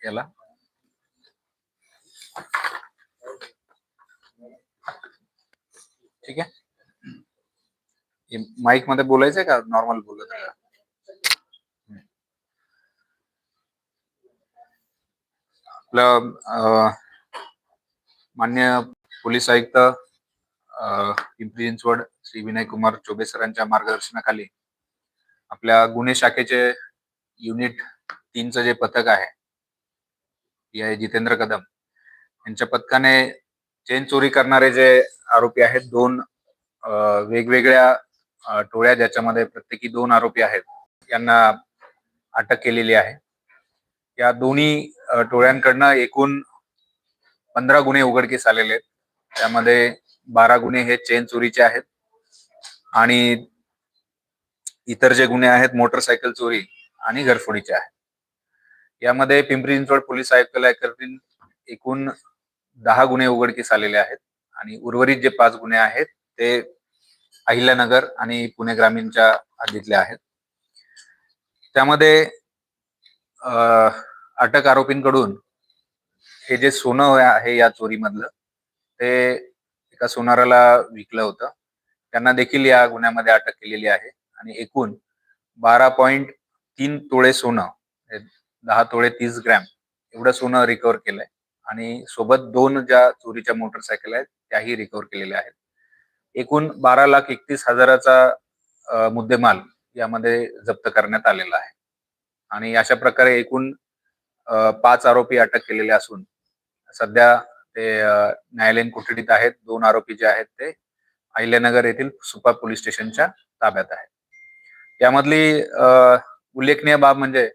याला. ठीक आहे. माईकमध्ये बोलायचंय का? नॉर्मल बोलत आहे आपलं मान्य पोलीस आयुक्त पिंपरी चिंचवड श्री विनय कुमार चोबे सरांच्या मार्गदर्शनाखाली आपल्या गुन्हे शाखेचे युनिट तीनचं जे पथक आहे पी आय जितेंद्र कदम. यांच्या पथकाने चेन चोरी करणारे जे आरोपी आहेत दोन वेगवेगळ्या टोळ्या ज्याच्यामध्ये प्रत्येकी दोन आरोपी आहेत यांना अटक केलेली आहे. या दोन्ही टोळ्यांकडनं एकूण पंधरा गुन्हे उघडकीस आलेले आहेत. त्यामध्ये बारा गुन्हे हे चेन चोरीचे आहेत. आणि इतर जे गुन्हे आहेत मोटरसायकल चोरी आणि घरफोडीचे आहेत. यामध्ये पिंपरी चिंचवड पोलीस आयुक्तालयाकडून एकूण दहा गुन्हे उघडकीस आलेले आहेत आणि उर्वरित जे पाच गुन्हे आहेत ते अहिल्यानगर आणि पुणे ग्रामीणच्या हद्दीतले आहेत. त्यामध्ये अटक आरोपींकडून हे जे सोनं आहे या चोरीमधलं ते एका सोनाराला विकलं होतं. त्यांना देखील या गुन्ह्यामध्ये अटक केलेली आहे. आणि एकूण बारा पॉइंट तीन तोळे सोनं दहा तोळे तीस ग्रॅम एवढं सोनं रिकव्हर केलंय. आणि सोबत दोन ज्या चोरीच्या मोटरसायकल आहेत त्याही रिकव्हर केलेल्या आहेत. एकूण बारा लाख एकतीस हजाराचा मुद्देमाल यामध्ये जप्त करण्यात आलेला आहे. आणि अशा प्रकारे एकूण पाच आरोपी अटक केलेले असून सध्या ते न्यायालयीन कोठडीत आहेत. दोन आरोपी जे आहेत ते अहिल्यानगर येथील सुपा पोलीस स्टेशनच्या ताब्यात आहेत. यामधली उल्लेखनीय बाब म्हणजे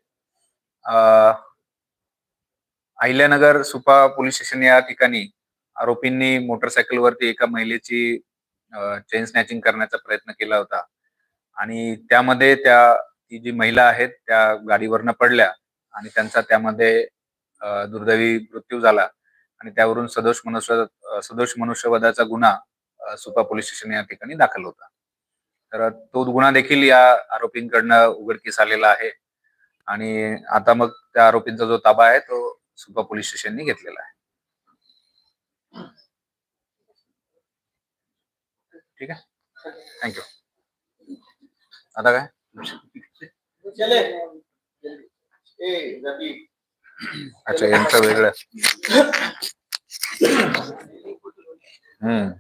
अहिल्यानगर सुपा पोलीस स्टेशन या ठिकाणी आरोपींनी मोटरसायकलवरती एका महिलेची चेन स्नॅचिंग करण्याचा प्रयत्न केला होता. आणि त्यामध्ये त्या ती जी महिला आहेत त्या गाडीवरनं पडल्या आणि त्यांचा त्यामध्ये दुर्दैवी मृत्यू झाला. आणि त्यावरून सदोष मनुष्य सदोष मनुष्यवधाचा गुन्हा सुपा पोलीस स्टेशन या ठिकाणी दाखल होता. तर तो गुन्हा देखील या आरोपींकडनं उघडकीस आलेला आहे. आणि आता मग त्या आरोपींचा जो ताबा आहे तो सुपा पोलीस स्टेशननी घेतलेला आहे. ठीक आहे? थँक्यू आता काय? अच्छा यांचं वेगळं. हम्म.